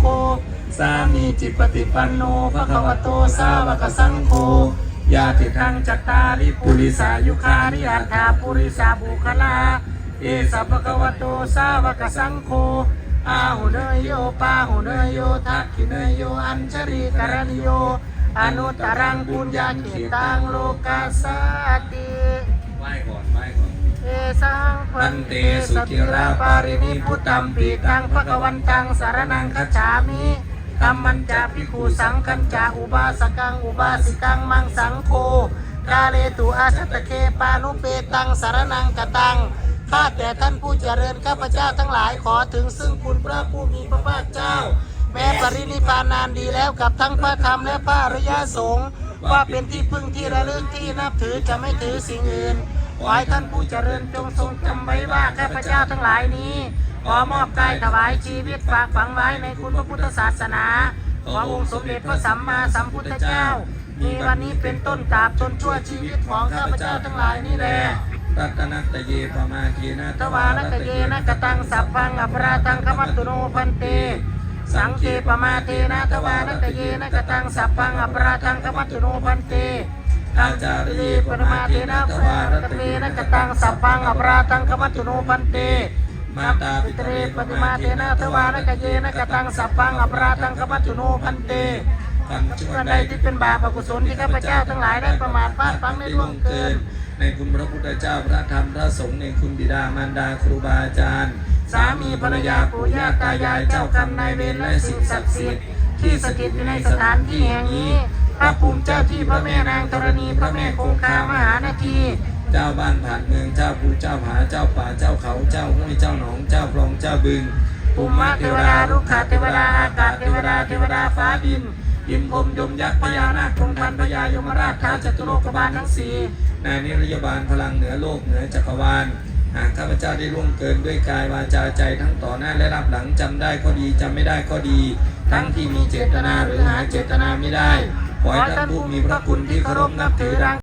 โฆสามีจิตปฏิปันโนภะคะวะโตสาวกสังโฆญาติทังจัตตาริปุริสายุคาริอัตถาปุริสาบุคลา เอสัพพะคะวะโตสาวกสังโฆอาหุเนยโยปาหุเนยโยทักขิเนยโยอัญชรีกรณิโยอนุตตรังปุญญาเขตังโลกาสติไหว้ก่อนไหว้ก่อน สังพันเตสุกิราปารินิพุตตัมปีตังภะคะวันตังสารนังคัจฉามิกัมมันจาภิกขุสังคัญจาอุบาสกังอุบาสิกังมังสังโฆกาเลตุอาสัตตเคปานุเปตังสารนังกตังข้าแต่ท่านผู้เจริญข้าพเจ้าทั้งหลายขอถึงซึ่งคุณพระผู้มีพระภาคเจ้า แม้ปรินิพานนานดีแล้วกับทั้งพระธรรมและพระอริยสงฆ์ว่าเป็นที่พึ่งที่ระลึกที่นับถือจะไม่ถือสิ่งอื่น ขอให้ท่านผู้เจริญจงทรงจำไว้ว่าข้าพเจ้าทั้งหลายนี้ขอมอบกายถวายชีวิตฝากฝังไว้ในคุณพระพุทธศาสนาขององค์สมเด็จพระสัมมาสัมพุทธเจ้ามีวันนี้เป็นต้นตาบจนชั่วชีวิตของข้าพเจ้าทั้งหลายนี่แหละรัตนัตเยปมาเกนะทวารกเยนะกตังสัพพังอภราตังขมัตุโนพันเต สังเกปมาเทนะทวารกเยนะกตังสัพพังอภราตังขมัตุโนพันเต อาจารยีปรมาเทนะทวารกเยนะกตังสัพพังอภราตังขมัตุโนพันเตมาตาปิตเรปฏิมาเทนะทวารกเยนะกตังสัพพังอภราตังขมัตุโนพันเตทำชั่วส่วนใดที่เป็นบาปอกุศลที่ข้าพเจ้าทั้งหลายได้ประมาทพลาดพลั้งได้ล่วงเกิน ในคุณพระพุทธเจ้าพระธรรมพระสงฆ์ในคุณบิดามารดาครูบาอาจารย์ สามีภรรยาปู่ย่าตายายเจ้ากรรมนายเวรและสิ่งศักดิ์สิทธิ์ที่สถิตอยู่ในสถานที่แห่งนี้ พระภูมิเจ้าที่พระแม่นางธรณีพระแม่คงคามหานาทีเจ้าบ้านผ่านเมืองเจ้าภูเจ้าผาเจ้าป่าเจ้าเขาเจ้าห้วยเจ้าหนองเจ้าคลองเจ้าบึงภูมิเทวดาลูกขเทวดาอากาศเทวดาเทวดาฟ้าดินยิมพรหมยมยักษ์พญานาคพงพันพญายมราชท้าวจตุโลกบาลทั้งสี่นายนิรยบาลพลังเหนือโลกเหนือจักรวาลหากข้าพเจ้าได้ล่วงเกินด้วยกายวาจาใจทั้งต่อหน้าและรับหลังจำได้ก็ดีจำไม่ได้ก็ดี ทั้งที่มีเจตนาหรือหาเจตนาไม่ได้ ขอให้ท่านผู้มีพระคุณที่เคารพนับถือรัง